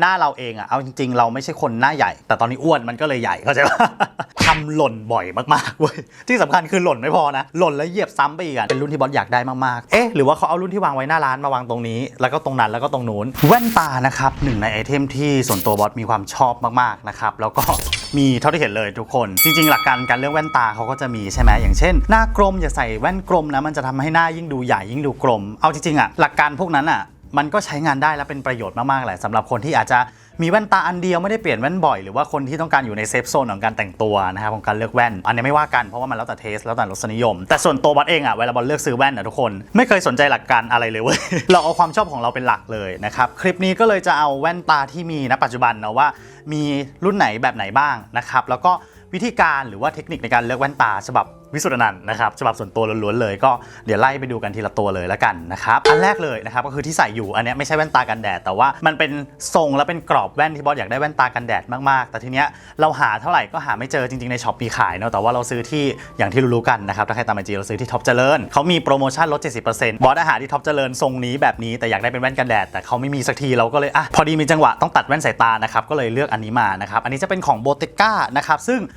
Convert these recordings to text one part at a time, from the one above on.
หน้าเราเองอะเอาจริงๆ เราไม่ใช่คนหน้าใหญ่ แต่ตอนนี้อ้วนมันก็เลยใหญ่เข้าใจปะทำหล่นบ่อยมากๆเว้ยที่สำคัญคือหล่นไม่พอนะ หล่นแล้วเหยียบซ้ำไปอีกอะเป็นรุ่นที่บอสอยากได้มากๆ เอ๊ะหรือว่าเขาเอารุ่นที่วางไว้หน้าร้านมาวางตรงนี้ แล้วก็ตรงนั้นแล้วก็ตรงนู้นแว่นตานะครับหนึ่งในไอเทมที่ส่วนตัวบอสมีความชอบมากๆนะครับแล้วก็มีเท่าที่เห็นเลยทุกคน จริง ๆ หลักการการเลือกแว่นตาเขาก็จะมีใช่ไหมอย่างเช่น หน้ากลมอย่าใส่แว่นกลมนะมันจะทำให้หน้ายิ่งดูใหญ่ยิ่งดูกลม เอาจริงๆอะหลักการพวกนั้นอะ มันก็ใช้งานได้และเป็นประโยชน์มากๆแหละสำหรับคนที่อาจจะมีแว่นตาอันเดียวไม่ได้เปลี่ยนแว่นบ่อยหรือว่าคนที่ต้องการอยู่ในเซฟโซนของการแต่งตัวนะครับของการเลือกแว่น อันนี้ไม่ว่ากันเพราะว่ามันแล้วแต่เทสแล้วแต่รสนิยม แต่ส่วนตัวบอสเองอะเวลาบอสเลือกซื้อแว่นอะทุกคนไม่เคยสนใจหลักการอะไรเลยเว้ยเราเอาความชอบของเราเป็นหลักเลยนะครับคลิปนี้ก็เลยจะเอาแว่นตาที่มีณปัจจุบันนะว่า มีรุ่นไหนแบบไหนบ้างนะครับแล้วก็ วิธีการหรือว่าเทคนิคในการเลือกแว่นตาฉบับวิสุทธนันต์นะครับฉบับส่วนตัวล้วนๆเลยก็เดี๋ยวไล่ไปดูกันทีละตัวเลยแล้วกันนะครับอันแรกเลยนะครับก็คือที่ใส่อยู่อันนี้ไม่ใช่แว่นตากันแดด แต่ว่ามันเป็นทรงและเป็นกรอบแว่นที่บอสอยากได้แว่นตากันแดดมากๆ แต่ทีเนี้ยเราหาเท่าไหร่ก็หาไม่เจอจริงๆในช็อปมีขายเนาะแต่ว่าเราซื้อที่อย่างที่รู้ๆกันนะครับถ้าใครตามไอจีเราซื้อที่ท็อปเจริญเขามีโปรโมชั่นลด 70%บอสอาหารที่ท็อปเจริญทรงนี้แบบนี้แต่อยากได้เป็นแว่นกันแดดแต่เขาไม่มีสักทีเราก็เลยอะพอดีมีจังหวะต้องตัดแว่นสายตานะครับก็เลยเลือกอันนี้มานะครับอันนี้จะเป็นของโบเตก้านะครับซึ่ง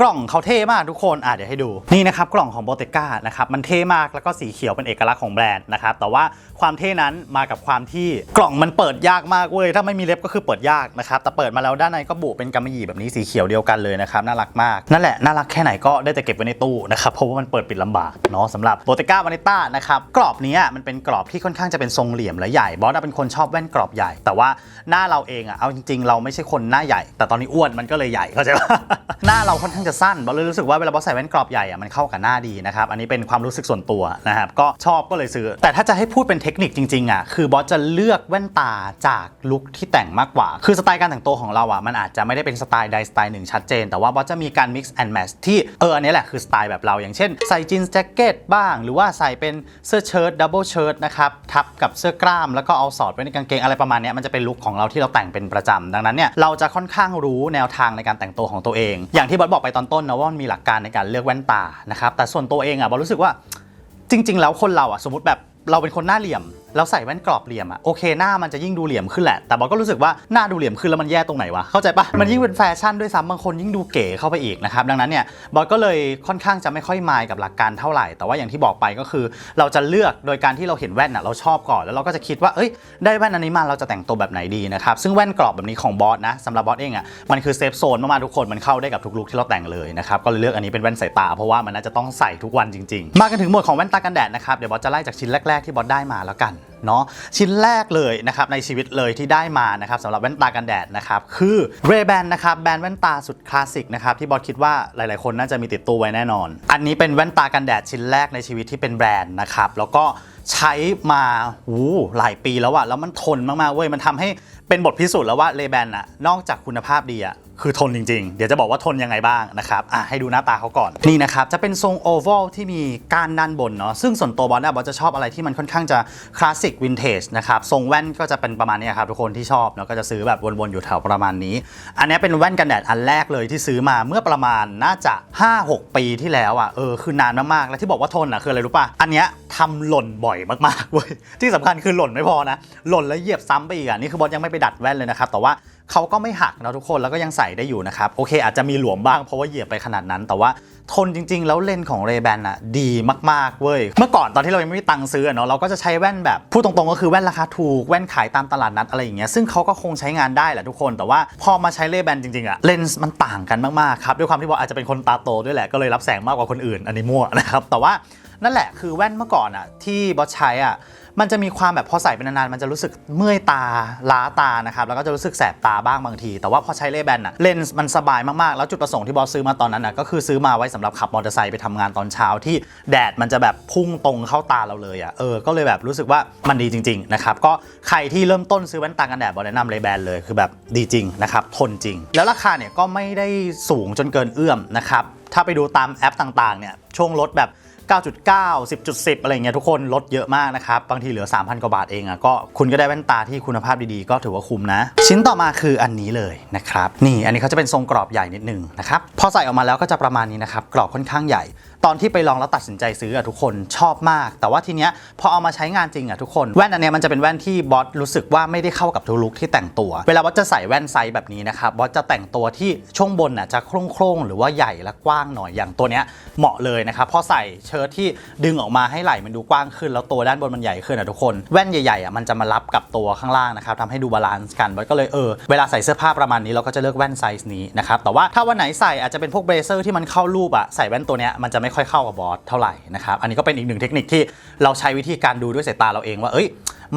กล่องเขาเท่มากทุกคนอะเดี๋ยวให้ดูนี่นะครับกล่องของโบเตก้านะครับมันเท่มากแล้วก็สีเขียวเป็นเอกลักษณ์ของแบรนด์นะครับแต่ว่าความเท่นั้นมากับความที่กล่องมันเปิดยากมากเว้ยถ้าไม่มีเล็บก็คือเปิดยากนะครับแต่เปิดมาแล้วด้านในก็บุเป็นกำมะหยี่แบบนี้สีเขียวเดียวกันเลยนะครับน่ารักมากนั่นแหละน่ารักแค่ไหนก็ได้แต่เก็บไว้ในตู้นะครับเพราะว่ามันเปิดปิดลำบากเนาะสำหรับโบเตก้าวานิต้านะครับกรอบนี้มันเป็นกรอบที่ค่อนข้างจะเป็นทรงเหลี่ยมและใหญ่บอสเป็นคนชอบแว่นกรอบใหญ่ แต่ว่าหน้าเราเองอะเอาจริงๆ เราไม่ใช่คนหน้าใหญ่ แต่ตอนนี้อ้วนมันก็เลยใหญ่เข้าใจปะหน้าเราค่อนข้างจะสั้นบอสเลยรู้สึกว่าเวลาบอสใส่แว่นกรอบใหญ่อะมันเข้ากับหน้าดีนะครับอันนี้เป็นความรู้สึกส่วนตัวนะครับก็ชอบก็เลยซื้อ แต่ถ้าจะให้พูดเป็นเทคนิคจริงๆอะคือบอสจะเลือกแว่นตาจากลุคที่แต่งมากกว่า คือสไตล์การแต่งตัวของเราอะมันอาจจะไม่ได้เป็นสไตล์ใดสไตล์หนึ่งชัดเจน แต่ว่าบอสจะมีการ mix and match ที่เอออันนี้แหละคือสไตล์แบบเราอย่างเช่น ใส่จีนส์แจ็คเก็ตบ้าง หรือว่าใส่เป็นเสื้อเชิ้ตดับเบิลเชิ้ตนะครับทับกับเสื้อกล้ามแล้วก็เอาสอดไว้ในกางเกงอะไรประมาณนี้มันจะเป็นลุคของเราที่เราแต่งเป็นประจำดังนั้นเนี่ยเราจะค่อนข้างรู้แนวทางในการแต่งตัวของตัวเอง อย่างที่บอสบอกไปตอนต้นนะว่ามันมีหลักการในการเลือกแว่นตานะครับแต่ส่วนตัวเองอะบอลรู้สึกว่าจริง ๆ แล้วคนเราอะสมมติแบบเราเป็นคนหน้าเหลี่ยม แล้วใส่แว่นกรอบเหลี่ยมอะโอเคหน้ามันจะยิ่งดูเหลี่ยมขึ้นแหละ แต่บอสก็รู้สึกว่าหน้าดูเหลี่ยมขึ้นแล้วมันแย่ตรงไหนวะ เข้าใจปะมันยิ่งเป็นแฟชั่นด้วยซ้ำบางคนยิ่งดูเก๋เข้าไปอีกนะครับ ดังนั้นเนี่ยบอสก็เลยค่อนข้างจะไม่ค่อยมายกับหลักการเท่าไหร่ แต่ว่าอย่างที่บอกไปก็คือ เราจะเลือกโดยการที่เราเห็นแว่นอะเราชอบก่อน แล้วเราก็จะคิดว่าเอ้ยได้แว่นอันนี้มาเราจะแต่งตัวแบบไหนดีนะครับ ซึ่งแว่นกรอบแบบนี้ของบอสนะสำหรับบอสเองอะมันคือเซฟโซนมากๆทุกคนมันเข้าได้กับทุกลุคที่เราแต่งเลยนะครับก็เลยเลือกอันนี้เป็นแว่นสายตา เพราะว่ามันน่าจะต้องใส่ทุกวันจริง ๆ มากันถึงหมวดของแว่นตากันแดดนะครับเดี๋ยวบอสจะไล่จากชิ้นแรกๆที่บอสได้มาแล้วกัน เนาะชิ้นแรกเลยนะครับในชีวิตเลยที่ได้มานะครับสำหรับแว่นตากันแดดนะครับคือ Ray Ban นะครับแบรนด์แว่นตาสุดคลาสสิกนะครับที่บอสคิดว่าหลายๆ คนน่าจะมีติดตัวไว้แน่นอน อันนี้เป็นแว่นตากันแดดชิ้นแรกในชีวิตที่เป็นแบรนด์นะครับแล้วก็ใช้มาหูหลายปีแล้วอะแล้วมันทนมากๆเว้ยมันทำให้เป็นบทพิสูจน์แล้วว่า Ray Ban อะนอกจากคุณภาพดีอะ คือทนจริง ๆ เดี๋ยวจะบอกว่าทนยังไงบ้างนะครับอะให้ดูหน้าตาเขาก่อนนี่นะครับจะเป็นทรงโอเวลที่มีก้านด้านบนเนาะซึ่งส่วนตัวบอลเนี่ยบอลจะชอบอะไรที่มันค่อนข้างจะคลาสสิกวินเทจนะครับทรงแว่นก็จะเป็นประมาณนี้ครับทุกคนที่ชอบเนาะก็จะซื้อแบบวนๆอยู่แถวประมาณนี้ อันนี้เป็นแว่นกันแดดอันแรกเลยที่ซื้อมาเมื่อประมาณน่าจะ 5-6 ปีที่แล้วอะเออคือนานมากๆและที่บอกว่าทนอะคืออะไรรู้ป่ะอันเนี้ยทำหล่นบ่อยมากๆเว้ยที่สำคัญคือหล่นไม่พอนะหล่นแล้วเหยียบซ้ำไปอีกอะนี่คือบอลยังไม่ไปดัดแว่นเลยนะครับแต่ว่า เขาก็ไม่หักนะทุกคนแล้วก็ยังใส่ได้อยู่นะครับ โอเค อาจจะมีหลวมบ้างเพราะว่าเหยียบไปขนาดนั้น แต่ว่าทนจริง ๆ แล้วเลนส์ของ Ray Ban อะดีมากๆเว้ยเมื่อก่อนตอนที่เรายังไม่มีตังค์ซื้อเนาะเราก็จะใช้แว่นแบบพูดตรงๆก็คือแว่นราคาถูกแว่นขายตามตลาดนัดอะไรอย่างเงี้ยซึ่งเขาก็คงใช้งานได้แหละทุกคน แต่ว่าพอมาใช้ Ray Ban จริงๆอะเลนส์มันต่างกันมากๆครับด้วยความที่ว่าอาจจะเป็นคนตาโตด้วยแหละก็เลยรับแสงมากกว่าคนอื่นอันนี้มั่วนะครับแต่ว่านั่นแหละคือแว่นเมื่อก่อนอะที่บอสใช้อะ มันจะมีความแบบพอใส่ไปนานๆ มันจะรู้สึกเมื่อยตาล้าตานะครับ แล้วก็จะรู้สึกแสบตาบ้างบางที แต่ว่าพอใช้เลแบนอะเลนส์มันสบายมากๆ แล้วจุดประสงค์ที่บอสซื้อมาตอนนั้นอะก็คือซื้อมาไว้สำหรับขับมอเตอร์ไซค์ไปทำงานตอนเช้าที่แดดมันจะแบบพุ่งตรงเข้าตาเราเลยอะเออ ก็เลยแบบรู้สึกว่ามันดีจริงๆนะครับ ก็ใครที่เริ่มต้นซื้อแว่นตากันแดดบอสแนะนำเลแบนเลย คือแบบดีจริงนะครับ ทนจริง แล้วราคาเนี่ยก็ไม่ได้สูงจนเกินเอื้อมนะครับ ถ้าไปดูตามแอปต่างๆเนี่ย ช่วงลดแบบ 9.9 10.10 อะไรเงี้ยทุกคนลดเยอะมากนะครับ บางทีเหลือ 3,000 กว่าบาทเองอะก็คุณก็ได้แว่นตาที่คุณภาพดีๆ ก็ถือว่าคุ้มนะ ชิ้นต่อมาคืออันนี้เลยนะครับ นี่อันนี้เขาจะเป็นทรงกรอบใหญ่นิดนึงนะครับพอใส่ออกมาแล้วก็จะประมาณนี้นะครับกรอบค่อนข้างใหญ่ตอนที่ไปลองแล้วตัดสินใจซื้ออะทุกคนชอบมาก แต่ว่าทีเนี้ยพอเอามาใช้งานจริงอะทุกคนแว่นอันเนี้ยมันจะเป็นแว่นที่บอสรู้สึกว่าไม่ได้เข้ากับทุกลุคที่แต่งตัว เวลาบอสจะใส่แว่นไซส์แบบนี้นะครับบอสจะแต่งตัวที่ช่วงบนอะจะโคร่งๆหรือว่าใหญ่และกว้างหน่อยอย่างตัวเนี้ยเหมาะเลยนะครับพอใส่เชิ้ตที่ดึงออกมาให้ไหล่มันดูกว้างขึ้น แล้วตัวด้านบนมันใหญ่ขึ้นอะทุกคนแว่นใหญ่ๆอะมันจะมารับกับตัวข้างล่างนะครับทำให้ดูบาลานซ์กันบอสก็เลยเออเวลาใส่เสื้อผ้าประมาณนี้เราก็จะเลือกแว่นไซส์นี้นะครับแต่ว่าถ้าวันไหนใส่อาจจะเป็นพวกเบรเซอร์ที่มันเข้ารูปอะใส่แว่นตัวเนี้ยมันจะไม่ค่อยเข้ากับบอสเท่าไหร่นะครับอันนี้ก็เป็นอีกหนึ่งเทคนิคที่เราใช้วิธีการดูด้วยสายตาเราเองว่าเอ้ย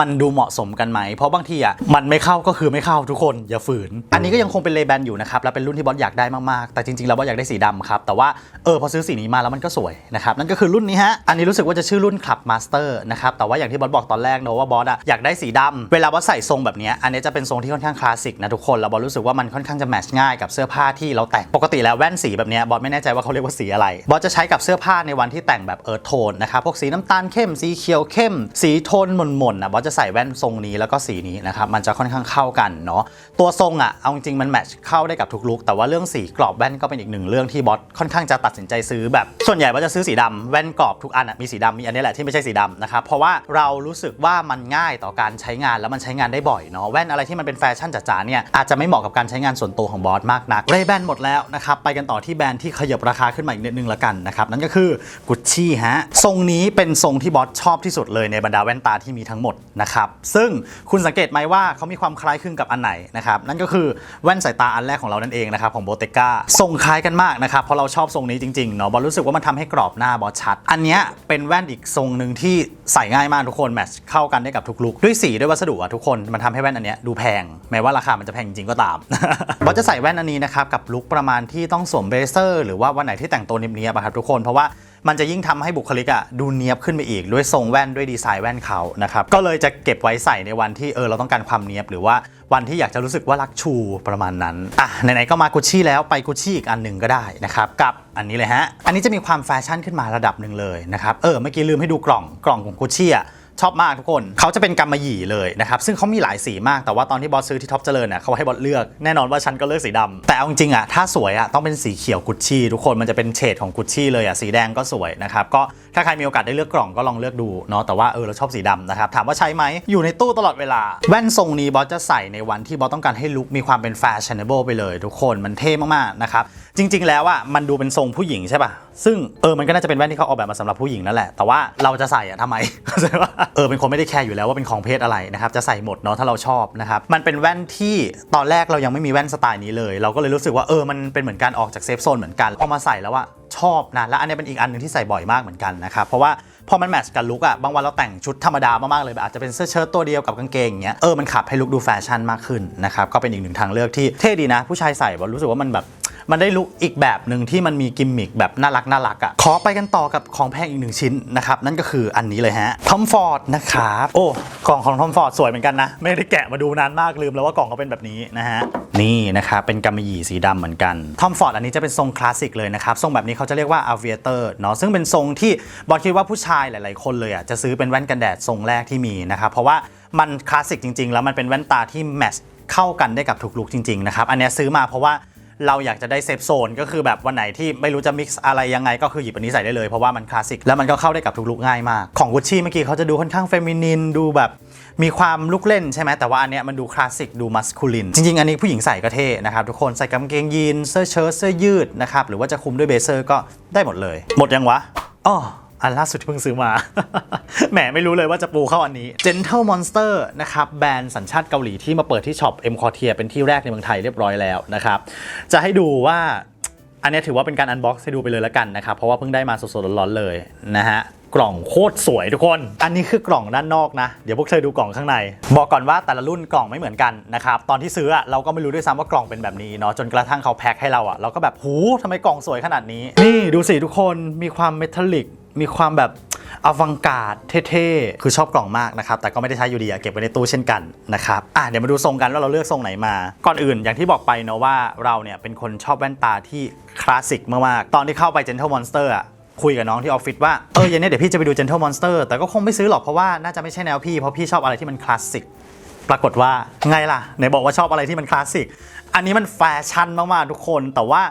มันดูเหมาะสมกันไหม เพราะบางทีอะมันไม่เข้าก็คือไม่เข้าทุกคนอย่าฝืน อันนี้ก็ยังคงเป็นเลแบนอยู่นะครับแล้วเป็นรุ่นที่บอสอยากได้มากๆ แต่จริงๆแล้วบอสอยากได้สีดำครับแต่ว่าเออพอซื้อสีนี้มาแล้วมันก็สวยนะครับนั่นก็คือรุ่นนี้ฮะอันนี้รู้สึกว่าจะชื่อรุ่น Club Master นะครับแต่ว่าอย่างที่บอสบอกตอนแรกเนอะว่าบอสอะอยากได้สีดำเวลาบอสใส่ทรงแบบเนี้ยอันนี้จะเป็นทรงที่ค่อนข้างคลาสสิกนะทุกคนแล้วบอสรู้สึกว่ามันค่อนข้างจะแมทช์ง่ายกับเสื้อผ้าที่เราแต่งปกติแล้วแว่นสีแบบเนี้ยบอสไม่แน่ใจว่าเขาเรียกว่าสีอะไรบอสจะใช้กับเสื้อผ้าในวันที่แต่งแบบเอิร์ธโทนนะครับพวกสีน้ำตาลเข้มสีเขียวเข้ม สีโทนหม่นๆนะบอสจะใส่แว่นทรงนี้แล้วก็สีนี้นะครับมันจะค่อนข้างเข้ากันเนาะตัวทรงอะเอาจริงมันแมทช์เข้าได้กับทุกลุคแต่ว่าเรื่องสีกรอบแว่นก็เป็นอีกหนึ่งเรื่องที่บอสค่อนข้างจะตัดสินใจซื้อแบบ ส่วนใหญ่บอสจะซื้อสีดำแว่นกรอบทุกอันอะมีสีดำมีอันนี้แหละที่ไม่ใช่สีดำนะครับเพราะว่าเรารู้สึกว่ามันง่ายต่อการใช้งานแล้วมันใช้งานได้บ่อยเนาะแว่นอะไรที่มันเป็นแฟชั่นจ๋าๆเนี่ยอาจจะไม่เหมาะกับการใช้งานส่วนตัวของบอสมากนักเรแบนหมดแล้วนะครับไปกันต่อที่แบรนด์ที่ขยับราคาขึ้นมาอีกนิดนึงละกันนะครับนั่นก็คือกุชชี่ฮะทรงนี้เป็นทรงที่บอสชอบที่สุดเลยในบรรดาแว่นตาที่มีทั้งหมดนะครับซึ่งคุณสังเกตไหมว่าเขามีความคล้ายคลึงกับอันไหนนะครับนั่นก็คือแว่นสายตาอันแรกของเรานั่นเองนะครับของโบเตก้าทรงคล้ายกันมากนะครับเพราะเราชอบทรงนี้จริงๆเนาะบอสรู้สึกว่ามันทำให้กรอบหน้าบอชัด อันนี้เป็นแว่นอีกทรงหนึ่งที่ใส่ง่ายมากทุกคนแมทช์เข้ากันได้กับทุกลุคด้วยสีด้วยวัสดุอะทุกคนมันทำให้แว่นอันนี้ดูแพงแม้ว่าราคามันจะแพงจริงๆก็ตามบอสจะใส่แว่นอันนี้นะครับกับลุคประมาณที่ต้องสวมเบเซอร์ หรือว่าวันไหนที่แต่งตัวเนียบๆอะครับทุกคนเพราะว่า มันจะยิ่งทำให้บุคลิกอะดูเนียบขึ้นไปอีก ด้วยทรงแว่นด้วยดีไซน์แว่นเขานะครับก็เลยจะเก็บไว้ใส่ในวันที่เออเราต้องการความเนียบหรือว่าวันที่อยากจะรู้สึกว่ารักชูประมาณนั้นอะไหนๆก็มากุชชี่แล้วไปกุชชี่อีกอันหนึ่งก็ได้นะครับกับอันนี้เลยฮะอันนี้จะมีความแฟชั่นขึ้นมาระดับหนึ่งเลยนะครับเออเมื่อกี้ลืมให้ดูกล่องกล่องของกุชชี่อะ ชอบมากทุกคน เขาจะเป็นกำมะหยี่เลยนะครับ ซึ่งเขามีหลายสีมาก แต่ว่าตอนที่บอสซื้อที่ท็อปเจริญน่ะเขาให้บอสเลือก แน่นอนว่าฉันก็เลือกสีดำแต่เอาจริงๆอะ ถ้าสวยอะต้องเป็นสีเขียวกุชชี่ทุกคน มันจะเป็นเฉดของกุชชี่เลยอะ สีแดงก็สวยนะครับ ก็ถ้าใครมีโอกาสได้เลือกกล่องก็ลองเลือกดูเนาะ แต่ว่าเออเราชอบสีดำนะครับ ถามว่าใช้ไหมอยู่ในตู้ตลอดเวลา แว่นทรงนี้บอสจะใส่ในวันที่บอสต้องการให้ลุคมีความเป็นแฟชั่นเนเบิลไปเลย ทุกคน มันเท่มากๆนะครับ จริง ๆ แล้วอะมันดูเป็นทรงผู้หญิงใช่ป่ะ ซึ่งเออมันก็น่าจะเป็นแว่นที่เขาออกแบบมาสำหรับผู้หญิงนั่นแหละ แต่ว่าเราจะใส่อะทำไมเข้าใจว่าเออเป็นคนไม่ได้แคร์อยู่แล้วว่าเป็นของเพศอะไรนะครับจะใส่หมดเนาะถ้าเราชอบนะครับมันเป็นแว่นที่ตอนแรกเรายังไม่มีแว่นสไตล์นี้เลย เราก็เลยรู้สึกว่าเออมันเป็นเหมือนการออกจากเซฟโซนเหมือนกันพอมาใส่แล้วว่าชอบนะและอันนี้เป็นอีกอันหนึ่งที่ใส่บ่อยมากเหมือนกันนะครับเพราะว่าพอมันแมทช์กับลุคอะบางวันเราแต่งชุดธรรมดามากๆเลยแบบอาจจะเป็นเสื้อเชิ้ตตัวเดียวกับกางเกงอย่างเงี้ยเออมันขับให้ลุคดูแฟชั่นมากขึ้นนะครับก็เป็นอีกหนึ่งทางเลือกที่เท่ดีนะ ผู้ชายใส่บอรู้สึกว่ามันแบบ มันได้ลุคอีกแบบหนึ่งที่มันมีกิมมิคแบบน่ารักน่ารักอะ่ะขอไปกันต่อกับของแพงอีกหนึ่งชิ้นนะครับ นั่นก็คืออันนี้เลยฮะทอมฟอร์ดนะครับโอ้กล่องของทอมฟอร์ดสวยเหมือนกันนะ ไม่ได้แกะมาดูนานมากลืมแล้วว่ากล่องเขาเป็นแบบนี้นะฮะนี่นะครับเป็นกำมะหยี่สีดำเหมือนกันทอมฟอร์ดอันนี้จะเป็นทรงคลาสสิกเลยนะครับทรงแบบนี้เขาจะเรียกว่า aviator เนาะซึ่งเป็นทรงที่บอลคิดว่าผู้ชายหลาย ๆ คนเลยอะจะซื้อเป็นแว่นกันแดดทรงแรกที่มีนะครับเพราะว่ามันคลาสสิกจริง ๆ แล้วมันเป็นแว่นตาที่แมทช์เข้ากันได้กับทุกลุคจริง ๆ นะครับอันนี้ซื้อมาเพราะว่า เราอยากจะได้เซฟโซนก็คือแบบวันไหนที่ไม่รู้จะมิกซ์อะไรยังไงก็คือหยิบอันนี้ใส่ได้เลยเพราะว่ามันคลาสสิกแล้วมันก็เข้าได้กับทุกลุคง่ายมาก ของกุชชี่เมื่อกี้เขาจะดูค่อนข้างเฟมินินดูแบบมีความลุกเล่นใช่ไหมแต่ว่าอันเนี้ยมันดูคลาสสิกดูมัสคูลินจริงๆ อันนี้ผู้หญิงใส่ก็เท่นะครับทุกคนใส่กางเกงยีนเสื้อเชิ้ตเสื้อยืดนะครับหรือว่าจะคุมด้วยเบเซอร์ก็ได้หมดเลย หมดยังวะอ๋อ อันล่าสุดที่เพิ่งซื้อมา แหมไม่รู้เลยว่าจะปูเข้าอันนี้ Gentle Monster นะครับแบรนด์สัญชาติเกาหลีที่มาเปิดที่ช็อป M Quartier เป็นที่แรกในเมืองไทยเรียบร้อยแล้วนะครับ จะให้ดูว่าอันนี้ถือว่าเป็นการอันบ็อกซ์ให้ดูไปเลยแล้วกันนะครับ เพราะว่าเพิ่งได้มาสดๆร้อนๆเลยนะฮะกล่องโคตรสวยทุกคน อันนี้คือกล่องด้านนอกนะ เดี๋ยวพวกเธอดูกล่องข้างใน บอกก่อนว่าแต่ละรุ่นกล่องไม่เหมือนกันนะครับ ตอนที่ซื้ออะเราก็ไม่รู้ด้วยซ้ำว่ากล่องเป็นแบบนี้เนาะ จนกระทั่งเขาแพ็คให้เราอะเราก็แบบ หูทำไมกล่องสวยขนาดนี้ นี่ดูสิทุกคน มีความเมทัลลิก มีความแบบอวังการ์ดเท่ๆ คือชอบกล่องมากนะครับ แต่ก็ไม่ได้ใช้อยู่ดีอะเก็บไว้ในตู้เช่นกันนะครับ อะเดี๋ยวมาดูทรงกันว่าเราเลือกทรงไหนมา ก่อนอื่นอย่างที่บอกไปเนาะว่าเราเนี่ยเป็นคนชอบแว่นตาที่คลาสสิกมากๆ ตอนที่เข้าไป Gentle Monster อะคุยกับน้องที่ออฟฟิศว่า เออเย็นนี้เดี๋ยวพี่จะไปดู Gentle Monster แต่ก็คงไม่ซื้อหรอกเพราะว่าน่าจะไม่ใช่แนวพี่ เพราะพี่ชอบอะไรที่มันคลาสสิก ปรากฏว่าไงล่ะไหนบอกว่าชอบอะไรที่มันคลาสสิก อันนี้มันแฟชั่นมากๆทุกคน แต่ว่า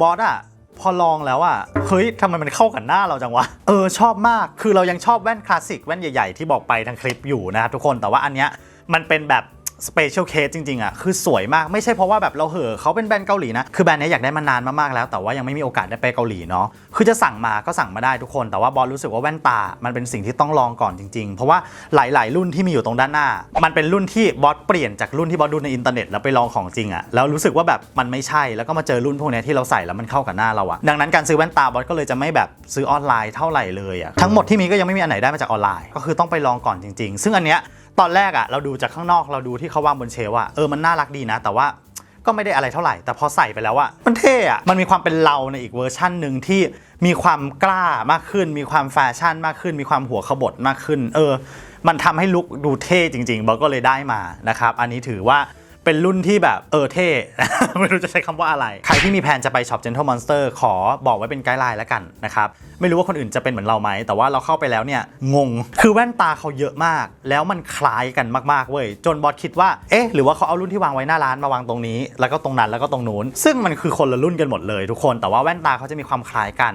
บอสอะ พอลองแล้วอะเฮ้ยทำไมมันเข้ากับหน้าเราจังวะ เออชอบมาก คือเรายังชอบแว่นคลาสสิกแว่นใหญ่ๆที่บอกไปทางคลิปอยู่นะครับทุกคน แต่ว่าอันเนี้ยมันเป็นแบบ สเปเชียลเคสจริงๆอะคือสวยมากไม่ใช่เพราะว่าแบบเราเห่อเขาเป็นแบรนด์เกาหลีนะ คือแบรนด์นี้อยากได้มานานมากๆแล้ว แต่ว่ายังไม่มีโอกาสได้ไปเกาหลีเนาะคือจะสั่งมาก็สั่งมาได้ทุกคน แต่ว่าบอลรู้สึกว่าแว่นตา มันเป็นสิ่งที่ต้องลองก่อนจริงๆ เพราะว่าหลายๆ รุ่นที่มีอยู่ตรงด้านหน้า มันเป็นรุ่นที่บอสเปลี่ยนจากรุ่นที่บอสดูในอินเทอร์เน็ตแล้วไปลองของจริงอะแล้วรู้สึกว่าแบบมันไม่ใช่แล้วก็มาเจอรุ่นพวกนี้ที่เราใส่แล้วมันเข้ากับหน้าเราอะดังนั้นการซื้อแว่นตาบอสก็เลยจะไม่แบบซื้อออนไลน์เท่าไหร่เลยอะทั้งหมดที่มีก็ยังไม่มีอันไหนได้มาจากออนไลน์ ก็คือต้องไปลองก่อนจริง ๆ ซึ่งอันเนี้ย ตอนแรกอะเราดูจากข้างนอกเราดูที่เขาวางบนเชลฟ์อะเออมันน่ารักดีนะ แต่ว่าก็ไม่ได้อะไรเท่าไหร่ แต่พอใส่ไปแล้วอะมันเท่อะมันมีความเป็นเราในอีกเวอร์ชั่นหนึ่งที่มีความกล้ามากขึ้น มีความแฟชั่นมากขึ้น มีความหัวขบถมากขึ้น เออ มันทำให้ลุคดูเท่จริงๆบอกก็เลยได้มานะครับอันนี้ถือว่า เป็นรุ่นที่แบบเออเท่ ไม่รู้จะใช้คำว่าอะไร ใครที่มีแผนจะไปช็อป Gentle Monster ขอบอกไว้เป็นไกด์ไลน์แล้วกันนะครับ ไม่รู้ว่าคนอื่นจะเป็นเหมือนเราไหม แต่ว่าเราเข้าไปแล้วเนี่ย งง คือแว่นตาเขาเยอะมาก แล้วมันคล้ายกันมากๆเว้ย จนบอสคิดว่า เอ๊ะ หรือว่าเขาเอารุ่นที่วางไว้หน้าร้านมาวางตรงนี้ แล้วก็ตรงนั้น แล้วก็ตรงนู้น ซึ่งมันคือคนละรุ่นกันหมดเลยทุกคน แต่ว่าแว่นตาเขาจะมีความคล้ายกัน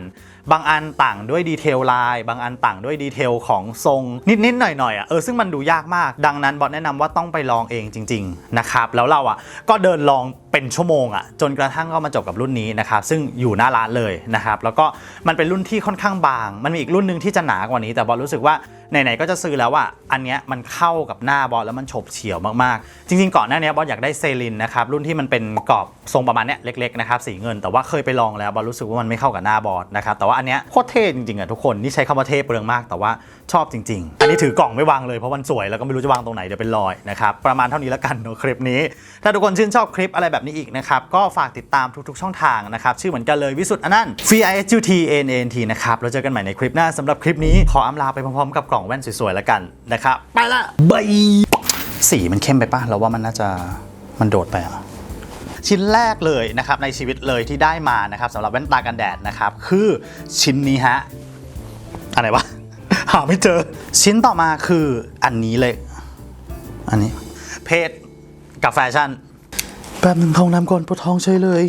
บางอันต่างด้วยดีเทลลาย บางอันต่างด้วยดีเทลของทรง นิดๆหน่อยๆอะ เออ ซึ่งมันดูยากมาก ดังนั้นบอสแนะนำว่าต้องไปลองเองจริง ๆ นะครับแล้วเราอะก็เดินลองเป็นชั่วโมงอะจนกระทั่งก็มาจบกับรุ่นนี้นะครับซึ่งอยู่หน้าร้านเลยนะครับแล้วก็มันเป็นรุ่นที่ค่อนข้างบาง มันมีอีกรุ่นหนึ่งที่จะหนากว่านี้ แต่บอลรู้สึกว่า ไหนๆก็จะซื้อแล้วอะอันเนี้ยมันเข้ากับหน้าบอสแล้วมันฉบเฉี่ยวมากๆ จริงๆก่อนหน้านี้บอสอยากได้เซรินนะครับรุ่นที่มันเป็นกรอบทรงประมาณเนี้ยเล็กๆนะครับสีเงิน แต่ว่าเคยไปลองแล้วบอสรู้สึกว่ามันไม่เข้ากับหน้าบอสนะครับแต่ว่าอันเนี้ยโคตรเท่จริงๆอะทุกคนนี่ใช้คำว่าเท่เปลืองมากแต่ว่าชอบจริง ๆ อันนี้ถือกล่องไม่วางเลยเพราะมันสวยแล้วก็ไม่รู้จะวางตรงไหนเดี๋ยวเป็นรอยนะครับประมาณเท่านี้แล้วกันเนอะคลิปนี้ ถ้าทุกคนชื่นชอบคลิปอะไรแบบนี้อีกนะครับก็ฝากติดตามทุกๆ ช่องทางนะครับชื่อเหมือนกันเลยวิสุทธ์อนันต์ V I S U T N A N T นะครับแล้วเจอกันใหม่ในคลิปหน้าสำหรับคลิปนี้ขออำลาไปพร้อมๆกับกล่องแว่นสวยๆแล้วกันนะครับไปละบายสีมันเข้มไปป่ะเราว่ามันน่าจะมันโดดไปอะชิ้นแรกเลยนะครับในชีวิตเลยที่ได้มานะครับสำหรับแว่นตากันแดดนะครับ คือชิ้นนี้ฮะอะไรวะหาไม่เจอ ชิ้นต่อมาคืออันนี้เลย อันนี้ เพจกับแฟชั่นแป๊บหนึ่งท้องน้ำก่อนปวดท้องเฉยเลย